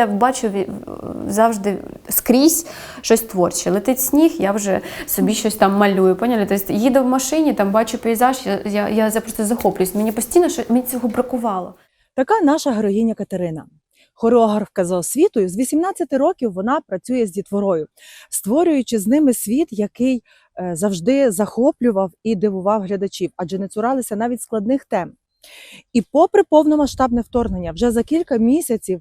я бачу завжди скрізь щось творче. Летить сніг, я вже собі щось там малюю. Поняли? Тобто їду в машині, там бачу пейзаж, я, я, я просто захоплююсь. Мені постійно що мені цього бракувало. Така наша героїня Катерина. Хореографка за освітою з 18 років вона працює з дітворою, створюючи з ними світ, який е, завжди захоплював і дивував глядачів, адже не цуралися навіть складних тем. І попри повномасштабне вторгнення, вже за кілька місяців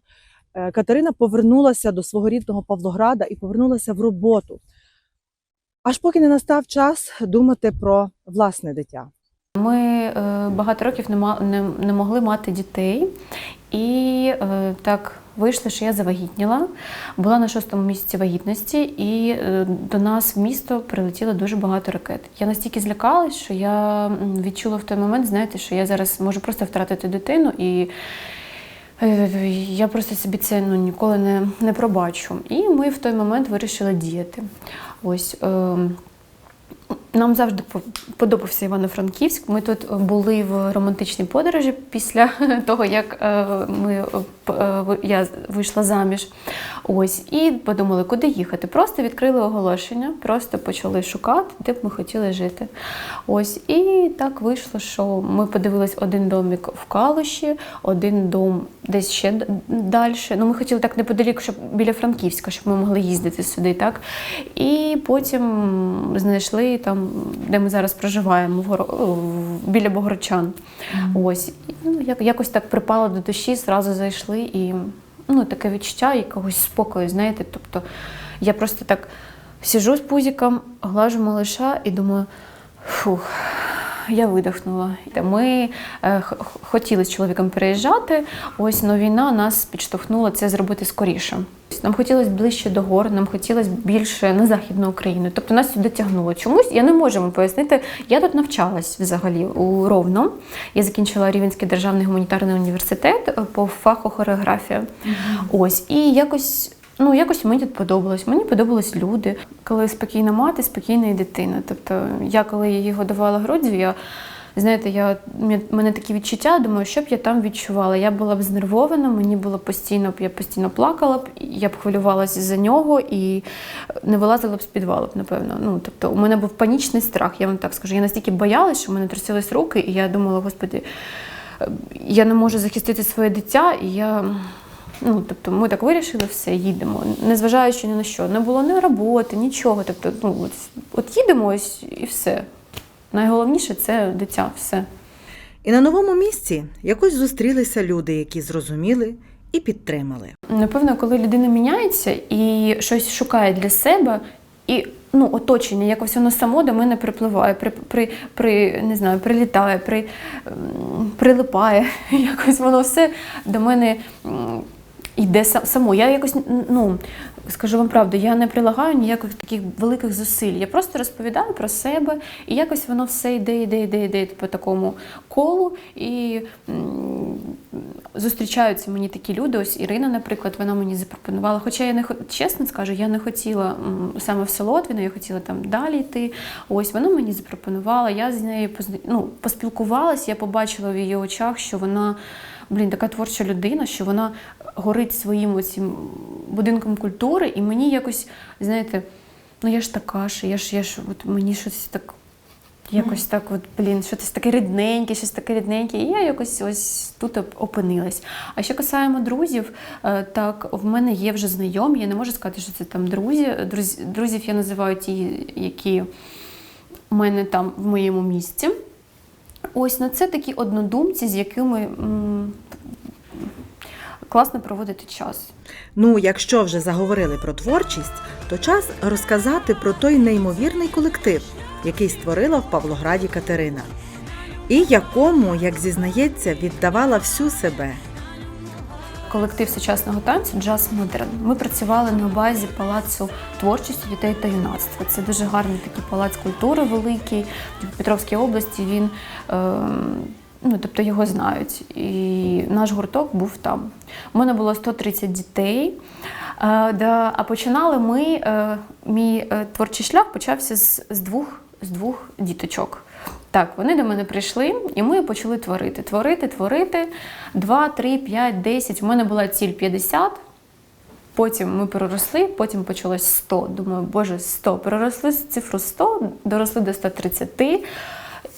Катерина повернулася до свого рідного Павлограда і повернулася в роботу. Аж поки не настав час думати про власне дитя. Ми е, багато років не, могли мати дітей, і е, так вийшло, що я завагітніла. Була на шостому місяці вагітності, і е, до нас в місто прилетіло дуже багато ракет. Я настільки злякалась, що я відчула в той момент, знаєте, що я зараз можу просто втратити дитину і. Е, Я просто собі це ну, ніколи не, не пробачу. І ми в той момент вирішили діяти. Ось е, нам завжди подобався Івано-Франківськ. Ми тут були в романтичній подорожі після того, як е, ми, е, е, я вийшла заміж. Ось, і подумали, куди їхати. Просто відкрили оголошення, просто почали шукати, де б ми хотіли жити. Ось, і так вийшло, що ми подивились один домик в Калуші, один дом десь ще далі. Ну, ми хотіли так неподалік, щоб біля Франківська, щоб ми могли їздити сюди, так. І потім знайшли там, де ми зараз проживаємо, в Горо- в- біля Богородчан. Ось. І, ну, як, якось так припало до душі, зразу зайшли і ну, таке відчуття якогось спокою, знаєте. Тобто я просто так сижу з пузіком, глажу малиша і думаю, фух. Я видихнула. Ми е, хотіли з чоловіком переїжджати. Ось но війна нас підштовхнула це зробити скоріше. Нам хотілося ближче до гор, нам хотілося більше на західну Україну. Тобто нас сюди тягнуло. Чомусь я не можу вам пояснити. Я тут навчалась взагалі у Ровно. Я закінчила Рівенський державний гуманітарний університет е, по фаху хореографія. Ось і якось. Ну, якось мені тут подобалось. Мені подобались люди, коли спокійна мати, спокійна і дитина. Тобто, я коли її годувала груддю, я знаєте, я мене такі відчуття, думаю, що б я там відчувала. Я була б знервована, мені було постійно, я постійно плакала б, я б хвилювалася за нього і не вилазила б з підвалу, напевно. Ну, тобто, у мене був панічний страх, я вам так скажу. Я настільки боялась, що в мене трусились руки, і я думала, господи, я не можу захистити своє дитя, і я. Ну, тобто, ми так вирішили, все, їдемо. Незважаючи ні на що. Не було ні роботи, нічого. Тобто, ну, от, от їдемо ось і все. Найголовніше це дитя, все. І на новому місці якось зустрілися люди, які зрозуміли і підтримали. Напевно, коли людина міняється і щось шукає для себе, і ну, оточення, якось воно само до мене припливає, при, при, при, не знаю, прилітає, при, прилипає. Якось воно все до мене йде са- само. Я якось, ну, скажу вам правду, я не прилагаю ніяких таких великих зусиль. Я просто розповідаю про себе, і якось воно все йде, йде, йде, йде по такому колу. І зустрічаються мені такі люди. Ось Ірина, наприклад, вона мені запропонувала. Хоча я не чесно скажу, я не хотіла саме в Солотвіно, я хотіла там далі йти. Ось вона мені запропонувала. Я з нею ну, поспілкувалася, я побачила в її очах, що вона. Блін, така творча людина, що вона горить своїм цим будинком культури, і мені якось, знаєте, ну я ж така ж, я ж, я ж от мені щось так Якось так, от, блін, щось таке рідненьке, щось таке рідненьке. І я якось ось тут опинилась. А що касаємо друзів, е, так в мене є вже знайомі. Я не можу сказати, що це там друзі. Друз- Друзів я називаю ті, які у мене там в моєму місті. Ось на це такі однодумці, з якими м, класно проводити час. Ну, якщо вже заговорили про творчість, то час розказати про той неймовірний колектив, який створила в Павлограді Катерина, і якому, як зізнається, віддавала всю себе. Колектив сучасного танцю Джаз Модерн. Ми працювали на базі палацу творчості дітей та юнацтва. Це дуже гарний такий палац культури великий в Петровській області. Він е, ну, тобто його знають. І наш гурток був там. У мене було 130 дітей. Е, да, а починали ми. Е, мій е, творчий шлях почався з, з двох з двох діточок. Так, вони до мене прийшли, і ми почали творити. Творити, творити. 2, 3, 5, 10. У мене була ціль 50. Потім ми переросли, потім почалось 100. Думаю, боже, 100. Переросли цифру 100, доросли до 130.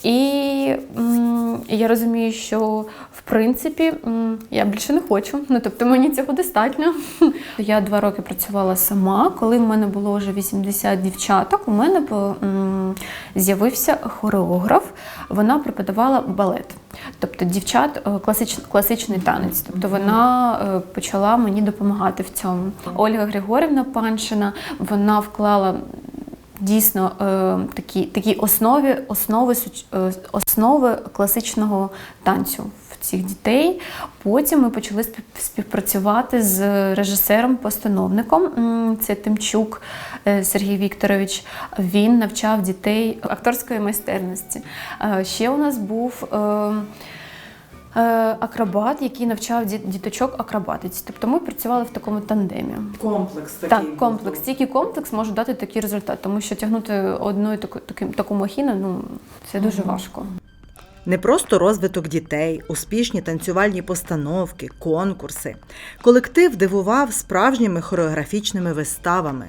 І м, я розумію, що в принципі м, я більше не хочу. Ну тобто мені цього достатньо. Я два роки працювала сама. Коли в мене було вже 80 дівчаток, у мене з'явився хореограф. Вона преподавала балет. Тобто дівчат е, класич, класичний танець. Тобто вона е, почала мені допомагати в цьому. Ольга Григорівна Паншина вона вклала дійсно е, такі, такі основи, основи, е, основи класичного танцю в цих дітей. Потім ми почали спів- співпрацювати з режисером-постановником. Це Тимчук е, Сергій Вікторович. Він навчав дітей акторської майстерності. Ще у нас був. Е, Акробат, який навчав діт- діточок акробатиці. Тобто ми працювали в такому тандемі. Комплекс такий. Так, комплекс. Тільки комплекс може дати такий результат, тому що тягнути одну таку, таку, таку махіну, ну це дуже важко. Не просто розвиток дітей, успішні танцювальні постановки, конкурси. Колектив дивував справжніми хореографічними виставами.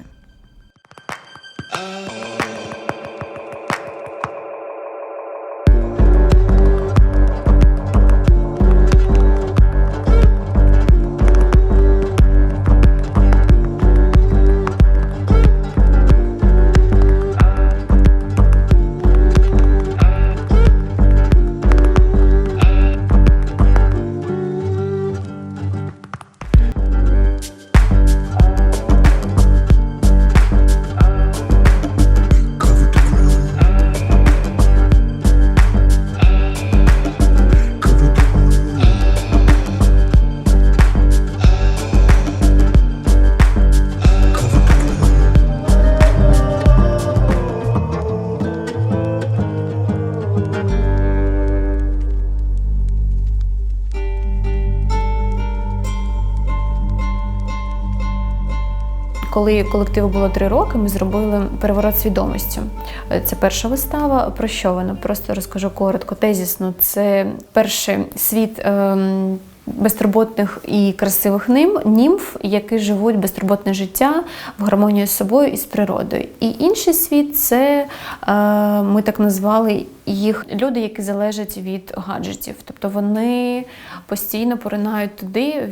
Коли колективу було три роки, ми зробили переворот свідомості. Е, Це перша вистава. Про що вона? Просто розкажу коротко, тезісно. Це перший світ. ем, Безтурботних і красивих ним німф, які живуть безтурботне життя в гармонії з собою і з природою. І інший світ це е, ми так назвали їх люди, які залежать від гаджетів. Тобто вони постійно поринають туди,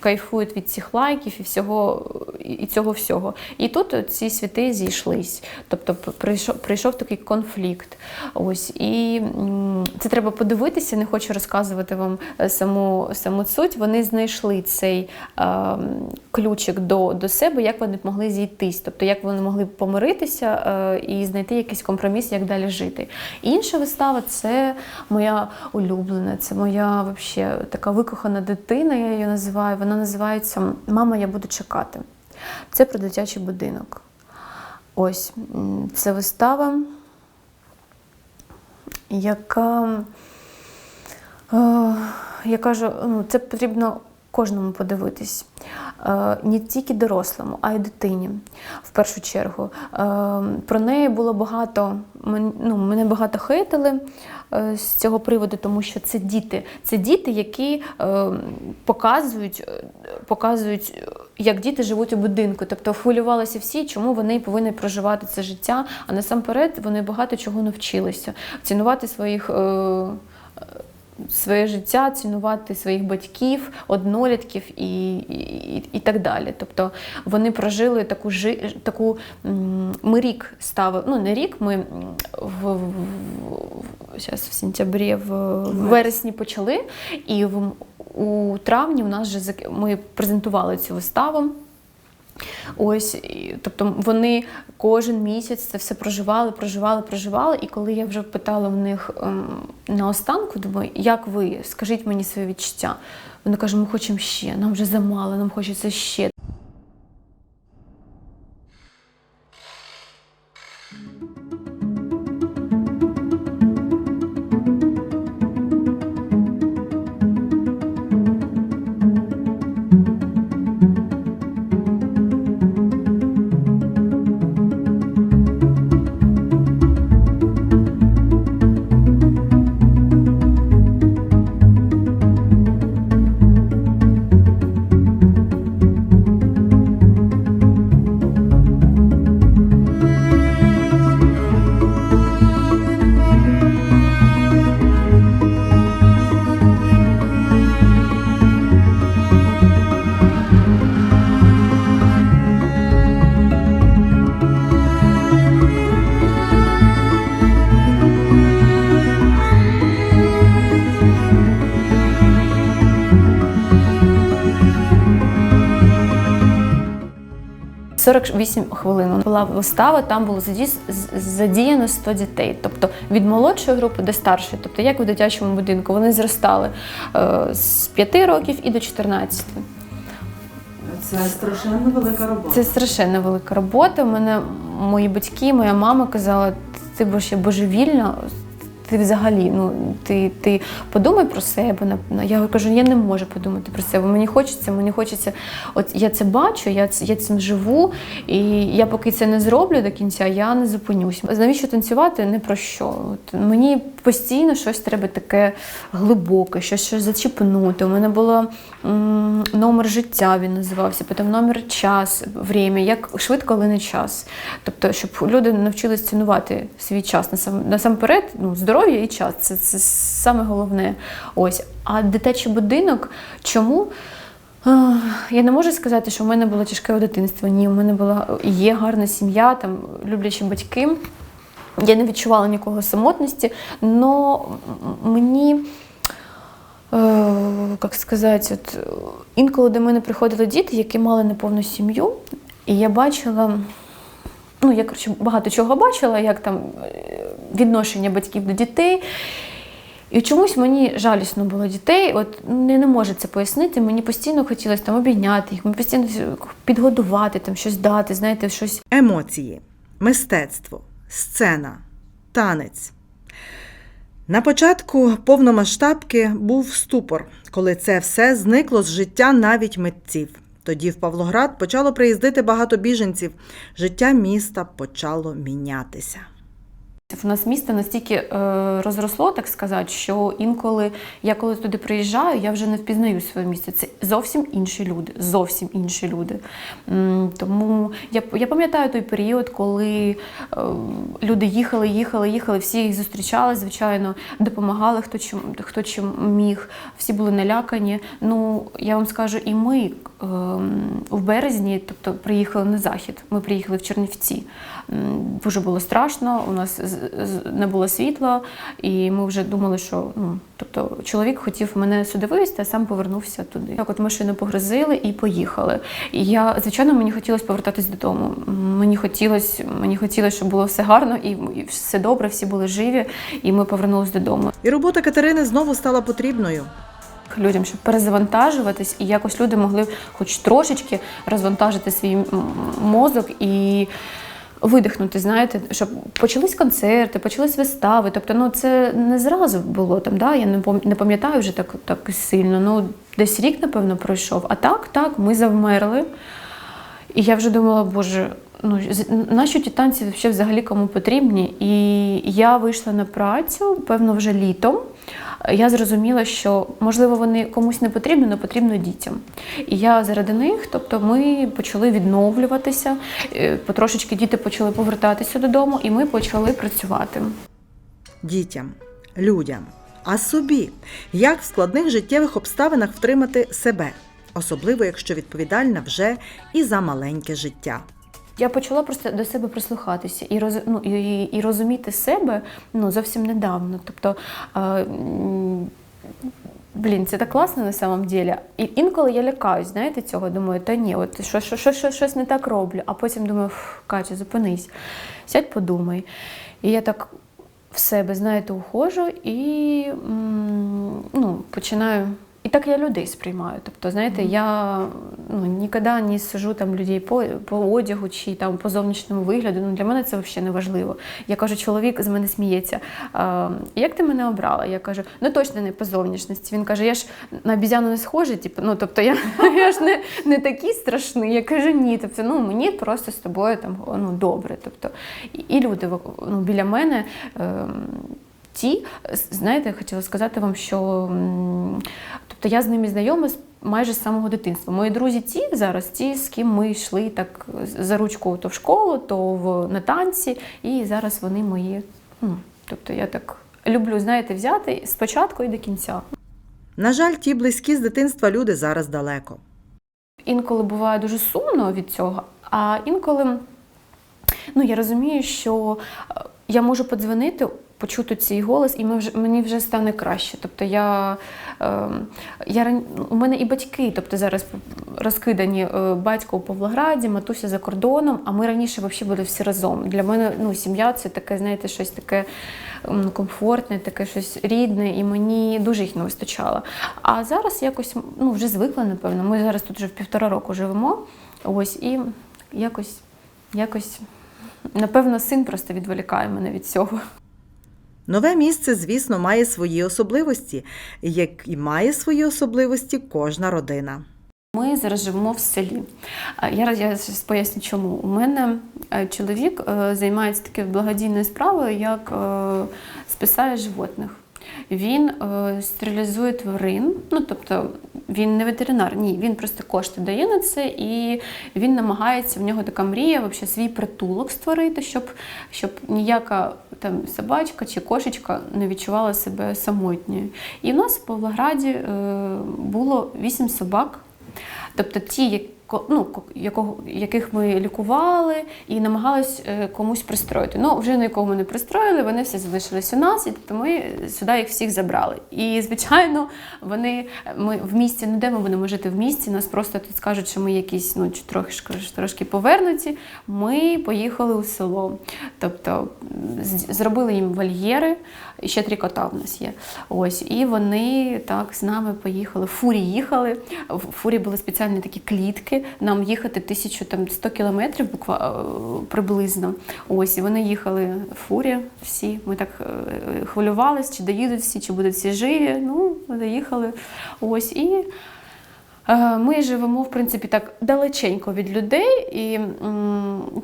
кайфують від цих лайків і всього і цього всього. І тут ці світи зійшлись. Тобто прийшов, прийшов такий конфлікт. Ось і це треба подивитися. Не хочу розказувати вам е, саму, саму суть. Вони знайшли цей е, ключик до, до себе, як вони могли зійтись, тобто як вони могли помиритися е, і знайти якийсь компроміс, як далі жити. Інша вистава це моя улюблена, це моя вообще така викохана дитина, я її називаю. Вона називається Мама, я буду чекати. Це про дитячий будинок. Ось це вистава, яка, е, я кажу, ну, це потрібно кожному подивитись. Е, Не тільки дорослому, а й дитині в першу чергу. Е, Про неї було багато, ну, мене багато хейтили е, з цього приводу, тому що це діти. Це діти, які показують, показують, як діти живуть у будинку. Тобто хвилювалися всі, чому вони повинні проживати це життя, а насамперед вони багато чого навчилися. Цінувати своїх. Своє життя, цінувати своїх батьків, однолітків і, і, і так далі. Тобто вони прожили таку жи, таку ми рік ставили. Ну не рік, ми в, в, в, щас в сентябрі, в, в вересні почали, і в, у травні у нас вже ми презентували цю виставу. Ось, тобто вони кожен місяць це все проживали, проживали, проживали. І коли я вже питала в них ем, наостанку, думаю, як ви, скажіть мені своє відчуття. Вони кажуть, ми хочемо ще, нам вже замало, нам хочеться ще. 48 хвилин була вистава, там було задіяно 100 дітей. Тобто від молодшої групи до старшої, тобто як у дитячому будинку, вони зростали е, з 5 років і до 14. Це страшенно велика робота. Це страшенно велика робота. У мене мої батьки, моя мама казала, ти бо ще божевільна. Ти взагалі, ну ти, ти подумай про себе. Я кажу, я не можу подумати про себе. Мені хочеться, мені хочеться. От я це бачу, я, я цим живу, і я поки це не зроблю до кінця, я не зупинюсь. Навіщо танцювати? Не про що. От мені постійно щось треба таке глибоке, щось, щось зачіпнути. У мене було м, номер життя, він називався, потім номер час, время, як швидко лине час. Тобто, щоб люди навчились цінувати свій час насамперед, ну, здоров'я і час. Це, це саме головне. Ось. А дитячий будинок, чому? Я не можу сказати, що в мене було тяжке дитинство. Ні, у мене була є гарна сім'я, там люблячі батьки. Я не відчувала нікого самотності, але мені, е, як сказати, от, інколи до мене приходили діти, які мали неповну сім'ю, і я бачила. Ну, я коротше, багато чого бачила, як там е, відношення батьків до дітей. І чомусь мені жалісно було дітей. От не, не можу це пояснити. Мені постійно хотілося там обійняти їх, мені постійно підгодувати, там щось дати, знаєте, щось Емоції, мистецтво, сцена, танець. На початку повномасштабки був ступор, коли це все зникло з життя навіть митців. Тоді в Павлоград почало приїздити багато біженців. Життя міста почало мінятися. У нас місто настільки е, розросло, так сказати, що інколи я коли туди приїжджаю, я вже не впізнаю своє місце. Це зовсім інші люди, зовсім інші люди. М, Тому я, я пам'ятаю той період, коли е, люди їхали, їхали, їхали, всі їх зустрічали, звичайно, допомагали хто чим, хто чим міг, всі були налякані. Ну, я вам скажу, і ми е, в березні, тобто приїхали на захід. Ми приїхали в Чернівці. Дуже було страшно, у нас не було світла, і ми вже думали, що ну, тобто, чоловік хотів мене сюди вивезти, а сам повернувся туди. Так, от машину погрузили і поїхали. І я, звичайно, мені хотілося повертатись додому. Мені хотілося, мені хотілося, щоб було все гарно і, і все добре, всі були живі, і ми повернулися додому. І робота Катерини знову стала потрібною. людям, щоб перезавантажуватись, і якось люди могли хоч трошечки розвантажити свій мозок і видихнути, знаєте, щоб почались концерти, почались вистави. Тобто, ну це не зразу було там, да? я не пам- не пам'ятаю вже так, так сильно. Ну, десь рік, напевно, пройшов. А так, так, ми завмерли. І я вже думала, боже, ну наші ті танці взагалі кому потрібні. І я вийшла на працю, певно, вже літом. Я зрозуміла, що можливо вони комусь не потрібні, але потрібно дітям. І я заради них, тобто ми почали відновлюватися, е, потрошечки діти почали повертатися додому, і ми почали працювати. дітям, людям, а собі, як в складних життєвих обставинах втримати себе, особливо якщо відповідальна вже і за маленьке життя. Я почала просто до себе прислухатися і роз, ну, і, і розуміти себе ну, зовсім недавно. Тобто, е, блін, це так класно на самом деле. І інколи я лякаюсь, знаєте, цього. Думаю, та ні, от що, що, що, що, щось не так роблю. А потім думаю, Катя, зупинись, сядь, подумай. І я так в себе, знаєте, ухожу і ну, починаю. Так я людей сприймаю. Тобто, знаєте, я ну, ніколи не сижу там людей по, по одягу чи там по зовнішньому вигляду. Ну, для мене це взагалі не важливо. Я кажу, чоловік з мене сміється. А, як ти мене обрала? Я кажу, ну точно не по зовнішності. Він каже, я ж на обізяну не схожа, типу, ну тобто я, я ж не, не такий страшний. Я кажу, ні, тобто, ну мені просто з тобою там ну, добре. Тобто, і, і люди ну, біля мене. Ем, Ті, знаєте, я хотіла сказати вам, що тобто я з ними знайома з- майже з самого дитинства. Мої друзі ті зараз, ті, з ким ми йшли так за ручку то в школу, то в, на танці, і зараз вони мої. Ну, тобто я так люблю, знаєте, взяти спочатку і до кінця. На жаль, ті близькі з дитинства люди зараз далеко. Інколи буває дуже сумно від цього, а інколи ну, я розумію, що е, я можу подзвонити почути цей голос, і ми вже, мені вже стане краще. Тобто я, е, я у мене і батьки, тобто зараз розкидані е, батько у Павлограді, матуся за кордоном, а ми раніше взагалі були всі разом. Для мене ну, сім'я це таке, знаєте, щось таке комфортне, таке щось рідне, і мені дуже їх не вистачало. А зараз якось ну, вже звикла, напевно. Ми зараз тут вже в півтора року живемо. Ось і якось, якось, напевно, син просто відволікає мене від цього. Нове місце, звісно, має свої особливості, як і має свої особливості кожна родина. Ми зараз живемо в селі. Я, я поясню, чому. У мене е, чоловік е, займається такою благодійною справою, як е, списає животних. Він стерилізує тварин, ну тобто він не ветеринар, ні, він просто кошти дає на це, і він намагається, в нього така мрія, взагалі, свій притулок створити, щоб, щоб ніяка там собачка чи кошечка не відчувала себе самотньою. І в нас в Павлограді е, було вісім собак. Тобто ті, ну, якого, яких ми лікували і намагались е, комусь пристроїти. Ну, вже ми не пристроїли, вони всі залишились у нас, і ми сюди їх всіх забрали. І, звичайно, вони ми в місті, ну де ми будемо жити в місті, нас просто тут скажуть, що ми якісь ну, чи трошки, трошки повернуті. Ми поїхали у село. Тобто зробили їм вольєри, і ще три кота в нас є. Ось, і вони так з нами поїхали. Фурі їхали. В фурі були спеціальні такі клітки. Нам їхати 1100 кілометрів е, приблизно. Ось, і вони їхали в фурі всі. Ми так хвилювалися, хвилювались, чи доїдуть всі, чи будуть всі живі. Ну, доїхали. Ось і. Е, Ми живемо, в принципі, так далеченько від людей і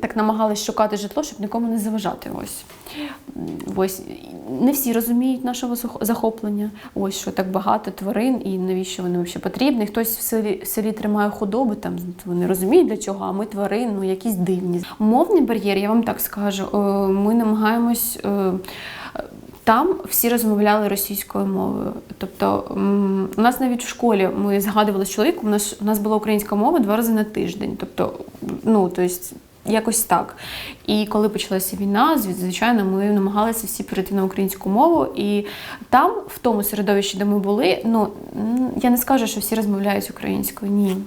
так намагалися шукати житло, щоб нікому не заважати. Ось. Ось. Не всі розуміють нашого захоплення, ось що так багато тварин і навіщо вони взагалі потрібні. Хтось в селі, в селі тримає худоби, там вони розуміють для чого, а ми тварин, ну якісь дивні. Мовний бар'єр, я вам так скажу, е, ми намагаємось. Там всі розмовляли російською мовою. Тобто у нас навіть в школі ми згадували з чоловіком, у нас, у нас була українська мова два рази на тиждень. Тобто, ну, тобто, якось так. І коли почалася війна, звичайно, ми намагалися всі перейти на українську мову. І там, в тому середовищі, де ми були, ну я не скажу, що всі розмовляють українською. Ні.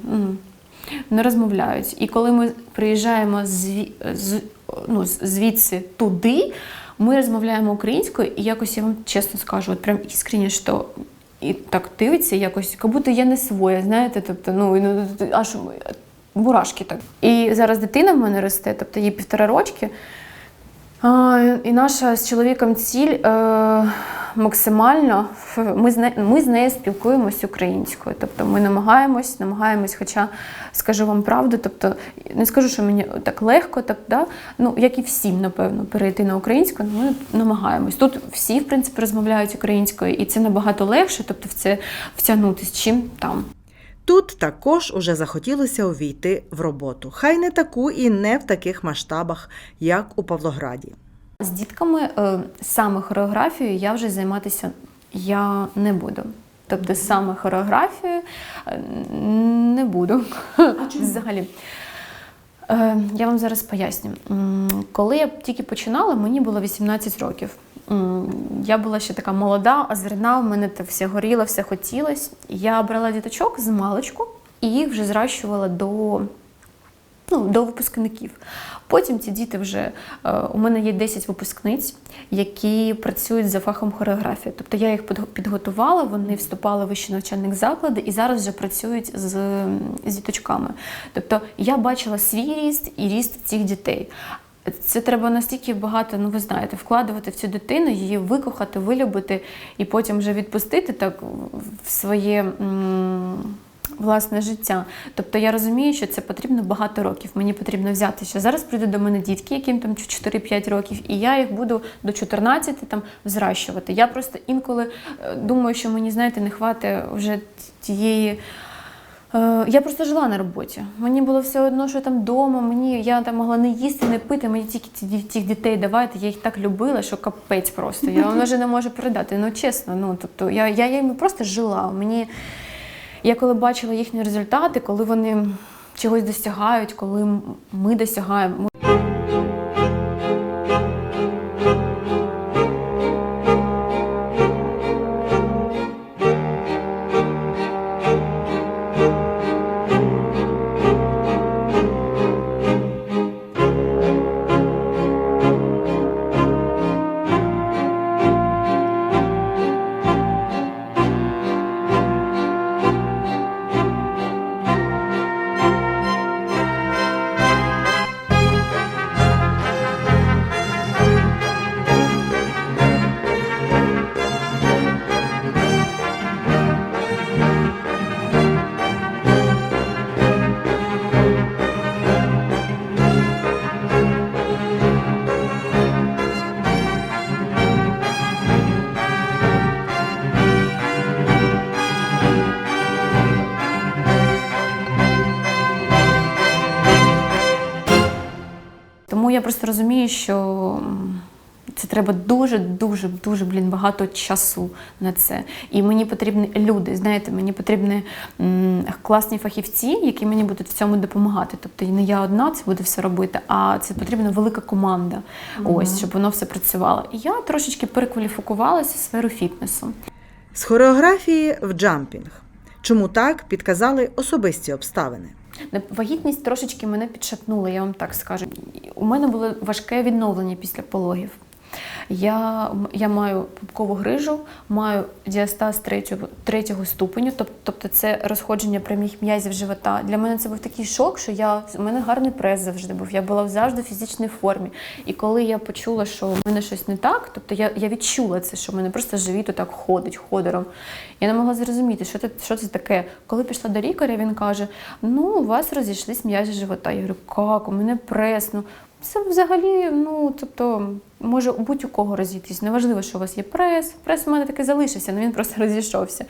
Не розмовляють. І коли ми приїжджаємо зві, з, ну, звідси туди, ми розмовляємо українською, і якось я вам чесно скажу, от прям іскренні, що і так дивиться, якось, як будто я не своя, знаєте, тобто, ну, ну аж мурашки так. І зараз дитина в мене росте, тобто їй півтора рочки. І наша з чоловіком ціль е, максимально ми з, не, ми з нею спілкуємось українською. Тобто ми намагаємось, намагаємось, хоча скажу вам правду, тобто не скажу, що мені так легко, так, да? ну, як і всім, напевно, перейти на українську, ми намагаємось. Тут всі, в принципі, розмовляють українською, і це набагато легше, тобто в це втягнутися, чим там. Тут також уже захотілося увійти в роботу. Хай не таку і не в таких масштабах, як у Павлограді. З дітками е, саме хореографією я вже займатися я не буду. Тобто саме хореографією е, не буду. Взагалі. Е, Я вам зараз поясню. Коли я тільки починала, мені було 18 років. Я була ще така молода, озерна, в мене це все горіло, все хотілося. Я брала діточок з маличку і їх вже зращувала до ну, до випускників. Потім ці діти вже е, у мене є 10 випускниць, які працюють за фахом хореографії. Тобто я їх підго- підготувала, вони вступали в вищі навчальні заклади і зараз вже працюють з, з діточками. Тобто я бачила свій ріст і ріст цих дітей. Це треба настільки багато, ну ви знаєте, вкладувати в цю дитину, її викохати, вилюбити і потім вже відпустити так в своє. м, власне життя. Тобто я розумію, що це потрібно багато років. Мені потрібно взяти, що зараз прийдуть до мене дітки, яким там 4-5 років, і я їх буду до 14 там взращувати. Я просто інколи е, думаю, що мені, знаєте, не хватить вже тієї. Е, Я просто жила на роботі. Мені було все одно, що там вдома, мені я там могла не їсти, не пити. Мені тільки цих дітей давайте. Я їх так любила, що капець просто. Я вона вже не можу передати. Ну чесно, ну тобто я, я їм просто жила. Мені я коли бачила їхні результати, коли вони чогось досягають, коли ми досягаємо. Я просто розумію, що це треба дуже, дуже, дуже блін, багато часу на це. І мені потрібні люди, знаєте, мені потрібні м, класні фахівці, які мені будуть в цьому допомагати. Тобто не я одна це буду все робити, а це потрібна велика команда, ось, щоб воно все працювало. І я трошечки перекваліфікувалася в сферу фітнесу. З хореографії в джампінг. Чому так підказали особисті обставини? Вагітність трошечки мене підшатнула, я вам так скажу. У мене було важке відновлення після пологів. Я, я маю пупкову грижу, маю діастаз третього, третього ступеню, тобто це розходження прямих м'язів живота. Для мене це був такий шок, що я, у мене гарний прес завжди був. Я була завжди в фізичній формі. І коли я почула, що в мене щось не так, тобто я, я відчула це, що в мене просто живіт отак ходить ходором. Я не могла зрозуміти, що це, що це таке. Коли пішла до лікаря, він каже: Ну, у вас розійшлись м'язі живота. Я говорю, як? У мене прес. Ну, це взагалі, ну тобто, може у будь-у кого розійтись. Неважливо, що у вас є прес. Прес у мене таки залишився, але він просто розійшовся.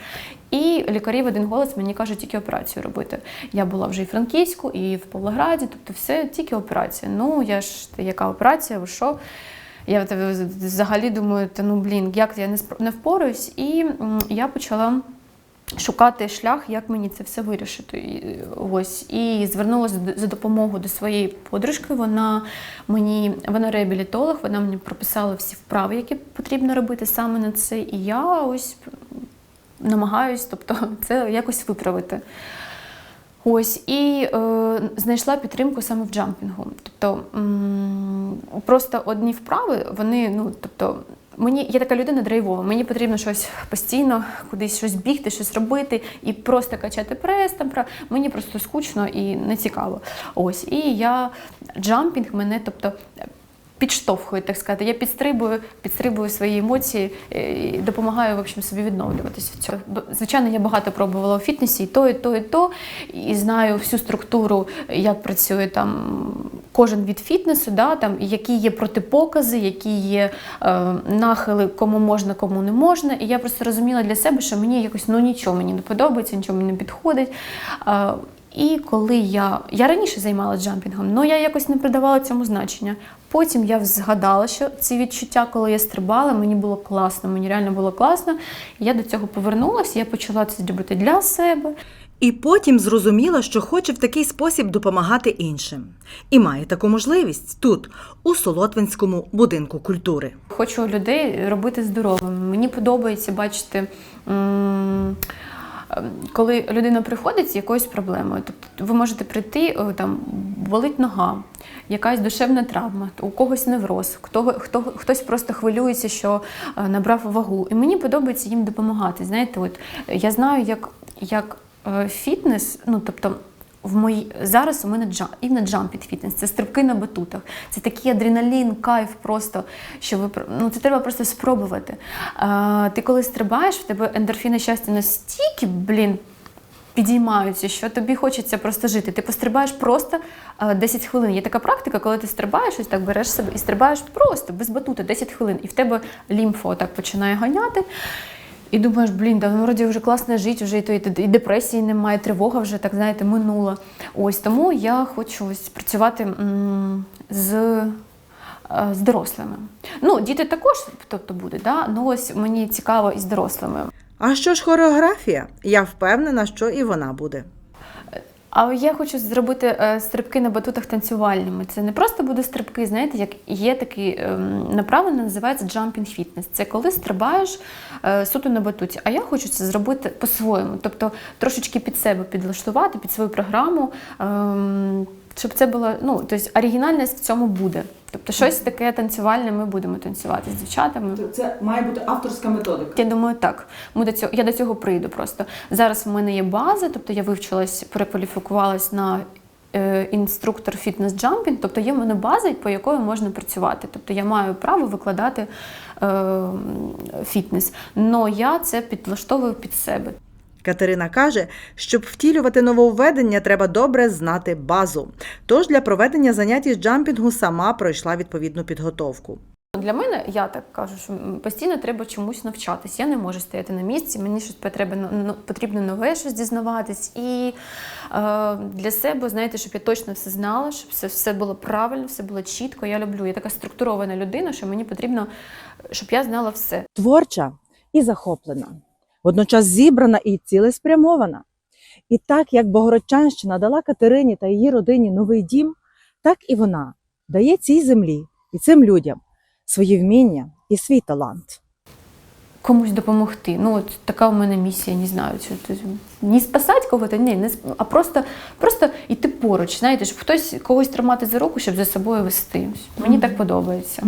І лікарі в один голос мені кажуть, тільки операцію робити. Я була вже і в Франківську, і в Павлограді, тобто все, тільки операція. Ну, я ж яка операція, ви що? Я взагалі думаю, та ну блін, як я не не впораюсь. І я почала шукати шлях, як мені це все вирішити. Ось і звернулася за допомогою до своєї подружки. Вона мені вона реабілітолог, вона мені прописала всі вправи, які потрібно робити саме на це. І я ось намагаюсь, тобто це якось виправити. Ось і е, знайшла підтримку саме в джампінгу. Тобто м, просто одні вправи, вони, ну тобто, мені я така людина драйвова, мені потрібно щось постійно, кудись щось бігти, щось робити і просто качати прес. Там про мені просто скучно і не цікаво. Ось і я джампінг мене, тобто. Підштовхує, так сказати. Я підстрибую, підстрибую свої емоції е, і допомагаю в общем, собі відновлюватися в цьому. Звичайно, я багато пробувала у фітнесі, і то, і то, і то, і знаю всю структуру, як працює там кожен від фітнесу, да, там, які є протипокази, які є е, нахили, кому можна, кому не можна. І я просто розуміла для себе, що мені якось ну нічого мені не подобається, нічого мені не підходить. Е, і коли я, я раніше займалася джампінгом, але я якось не придавала цьому значення. Потім я згадала, що ці відчуття, коли я стрибала, мені було класно, мені реально було класно. І я до цього повернулася, я почала це робити для себе. І потім зрозуміла, що хоче в такий спосіб допомагати іншим. І має таку можливість тут, у Солотвинському будинку культури. Хочу людей робити здоровими. Мені подобається бачити. м, Коли людина приходить з якоюсь проблемою, тобто ви можете прийти, там болить нога, якась душевна травма, у когось невроз, хто, хто, хтось просто хвилюється, що е, набрав вагу. І мені подобається їм допомагати. Знаєте, от е, я знаю, як, як е, фітнес, ну тобто в мої зараз у мене джа іменно джампіт фітнес, це стрибки на батутах. Це такий адреналін, кайф просто, що ви ну це треба просто спробувати. А, ти коли стрибаєш, в тебе ендорфіни щастя настільки, блін. Підіймаються, що тобі хочеться просто жити. Ти пострибаєш просто е, 10 хвилин. Є така практика, коли ти стрибаєш, ось так береш себе і стрибаєш просто без батута 10 хвилин, і в тебе лімфа так починає ганяти. І думаєш, блін, да ну, вроді вже класно жити, вже і, то, і, депресії немає, тривога вже так знаєте минула. Ось тому я хочу ось працювати з, е, з дорослими. Ну, діти також тобто буде, да? ну ось мені цікаво і з дорослими. А що ж хореографія? Я впевнена, що і вона буде. А я хочу зробити е, стрибки на батутах танцювальними. Це не просто буде стрибки, знаєте, як є такий ем, направлення, називається jumping fitness. Це коли стрибаєш е, суто на батуті. А я хочу це зробити по-своєму, тобто трошечки під себе підлаштувати, під свою програму, ем, щоб це було, ну, тобто оригінальність в цьому буде. Тобто щось таке танцювальне ми будемо танцювати з дівчатами. Це має бути авторська методика. Я думаю, так. Ми до цього, я до цього прийду просто. Зараз в мене є база, тобто я вивчилась, перекваліфікувалась на е, інструктор фітнес-джампінг, тобто є в мене база, по якої можна працювати. Тобто я маю право викладати е, фітнес. але я це підлаштовую під себе. Катерина каже, щоб втілювати нововведення, треба добре знати базу. Тож для проведення занять із джампінгу сама пройшла відповідну підготовку. Для мене, я так кажу, що постійно треба чомусь навчатись. Я не можу стояти на місці, мені щось потрібно, ну, потрібно нове щось дізнаватись. І е, для себе, знаєте, щоб я точно все знала, щоб все, все було правильно, все було чітко. Я люблю. Я така структурована людина, що мені потрібно, щоб я знала все. Творча і захоплена, водночас зібрана і цілеспрямована. І так як Богородчанщина дала Катерині та її родині новий дім, так і вона дає цій землі і цим людям свої вміння і свій талант. комусь допомогти. Ну, от така у мене місія, не знаю, чи то не спасати кого-то, ні, не а просто, просто йти поруч, знаєте, щоб хтось когось тримати за руку, щоб за собою вести. Мені Мгм. так подобається.